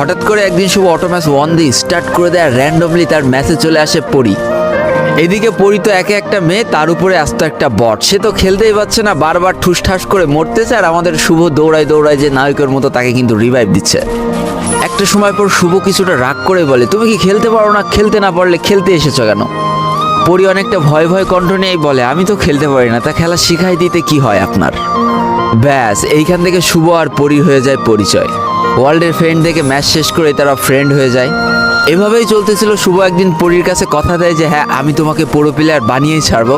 হঠাৎ করে একদিন শুভ অটো ম্যাচ ওয়ান দিয়ে স্টার্ট করে দেয় র্যান্ডমলি তার ম্যাচে চলে আসে পরি। এদিকে পরি তো একে একটা মেয়ে, তার উপরে আস্ত একটা বট। সে তো খেলতেই পারছে না, বারবার ঠুসঠাস করে মরতেছে আর আমাদের শুভ দৌড়ায় দৌড়ায় যে নায়কের মতো তাকে কিন্তু রিভাইভ দিচ্ছে। একটা সময় পর শুভ কিছুটা রাগ করে বলে, তুমি কি খেলতে পারো না? খেলতে না পারলে খেলতে এসেছ কেন? পরি অনেকটা ভয় ভয় কণ্ঠ নিয়েই বলে, আমি তো খেলতে পারি না, তা খেলা শিখাই দিতে কি হয় আপনার? ব্যাস, এইখান থেকে শুভ আর পরি হয়ে যায় পরিচয়। ওয়ার্ল্ডের ফ্রেন্ড থেকে ম্যাচ শেষ করে তারা ফ্রেন্ড হয়ে যায়। এভাবেই চলতেছিল শুভ একদিন পরির কাছে কথা দেয় যে হ্যাঁ আমি তোমাকে পুরো প্লেয়ার বানিয়েই ছাড়বো।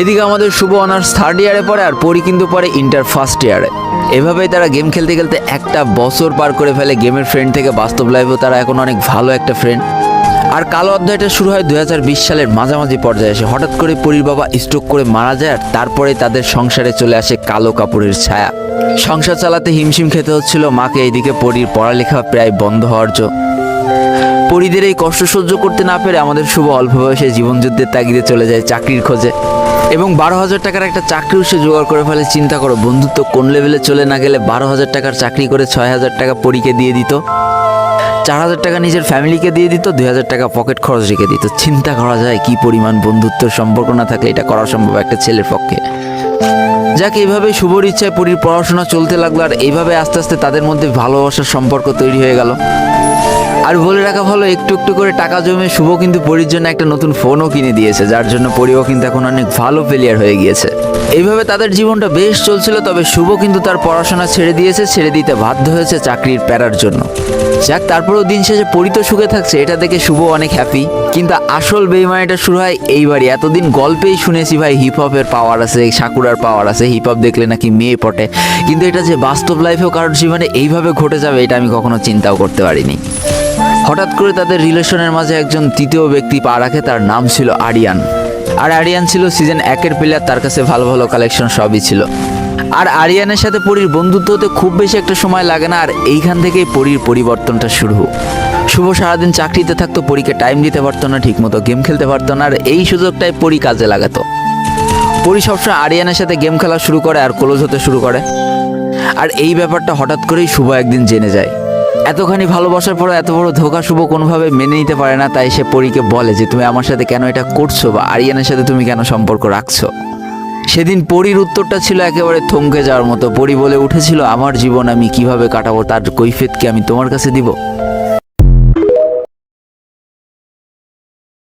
এদিকে আমাদের শুভ অনার্স থার্ড ইয়ারে পড়ে আর পরি কিন্তু পরে ইন্টার ফার্স্ট ইয়ারে এভাবেই তারা গেম খেলতে খেলতে একটা বছর পার করে ফেলে গেমের ফ্রেন্ড থেকে। বাস্তব লাইফেও তারা এখন অনেক ভালো একটা ফ্রেন্ড আর কালো অধ্যায়টা শুরু হয় দু হাজার বিশ সালের মাঝামাঝি পর্যায়ে এসে। হঠাৎ করে পরির বাবা স্ট্রোক করে মারা যায় আর তারপরে তাদের সংসারে চলে আসে কালো কাপড়ের ছায়া। সংসার চালাতে হিমশিম খেতে হচ্ছিল মাকে এইদিকে পরির পড়ালেখা প্রায় বন্ধ হওয়ার পরিদের এই কষ্ট সহ্য করতে না পেরে আমাদের শুভ অল্প বয়সে জীবনযুদ্ধের তাগিদে চলে যায় চাকরির খোঁজে। এবং বারো হাজার টাকার একটা চাকরিও সে জোগাড় করে ফেলে। চিন্তা করো, বন্ধুত্ব কোন লেভেলে চলে না গেলে বারো হাজার টাকার চাকরি করে ছয় হাজার টাকা পরীকে দিয়ে দিত। চার হাজার টাকা নিজের ফ্যামিলিকে দিয়ে দিত, দুই হাজার টাকা পকেট খরচ রেখে দিত। চিন্তা করা যায় কি পরিমাণ বন্ধুত্বের সম্পর্ক না থাকলে এটা করা সম্ভব একটা ছেলের পক্ষে। যাক এইভাবে শুভর ইচ্ছায় পুরীর পড়াশোনা চলতে লাগল আর এইভাবে আস্তে আস্তে তাদের মধ্যে ভালোবাসার সম্পর্ক তৈরি হয়ে গেল। আর বলে রাখা ভালো, একটু একটু করে টাকা জমে শুভ কিন্তু পরির জন্য একটা নতুন ফোনও কিনে দিয়েছে, যার জন্য পরিও কিন্তু এখন অনেক ভালো প্লেয়ার হয়ে গিয়েছে। এইভাবে তাদের জীবনটা বেশ চলছিল, তবে শুভ কিন্তু তার পড়াশোনা ছেড়ে দিয়েছে, ছেড়ে দিতে বাধ্য হয়েছে চাকরির প্যারার জন্য। যাক, তারপরেও দিন শেষে পরি তো সুখে থাকছে, এটা দেখে শুভ অনেক হ্যাপি কিন্তু আসল বেইমানিটা শুরু হয় এইবারই, এতদিন গল্পেই শুনেছি ভাই হিপ হপের পাওয়ার আছে, সাকুরার পাওয়ার আছে হিপ হপ দেখলে নাকি মেয়ে পটে। কিন্তু এটা যে বাস্তব লাইফেও কারোর জীবনে এইভাবে ঘটে যাবে, এটা আমি কখনো চিন্তাও করতে পারিনি। হঠাৎ করে তাদের রিলেশনের মাঝে একজন তৃতীয় ব্যক্তি পা রাখে, তার নাম ছিল আরিয়ান। আর আরিয়ান ছিল সিজন একের প্লেয়ার তার কাছে ভালো ভালো কালেকশন সবই ছিল। আর আরিয়ানের সাথে পরীর বন্ধুত্ব হতে খুব বেশি একটা সময় লাগে না, আর এইখান থেকেই পরীর পরিবর্তনটা শুরু। শুভ সারাদিন চাকরিতে থাকতো, পরীকে টাইম দিতে পারতো না, ঠিকমতো গেম খেলতে পারতো না, আর এই সুযোগটাই পরী কাজে লাগাতো। পরি সবসময় আরিয়ানের সাথে গেম খেলা শুরু করে আর ক্লোজ হতে শুরু করে। আর এই ব্যাপারটা হঠাৎ করেই শুভ একদিন জেনে যায়। এতখানি ভালোবাসার পরে এত বড় ধোকা শুভ কোনোভাবে মেনে নিতে পারে না, তাই সে পরীকে বলে যে, তুমি আমার সাথে কেন এটা করছ বা আরিয়ানের সাথে তুমি কেন সম্পর্ক রাখছো? সেদিন পরীর উত্তরটা ছিল একেবারে থমকে যাওয়ার মতো। পরী বলে উঠেছিল, আমার জীবন আমি কীভাবে কাটাবো, তার কৈফিয়তকে আমি তোমার কাছে দিব?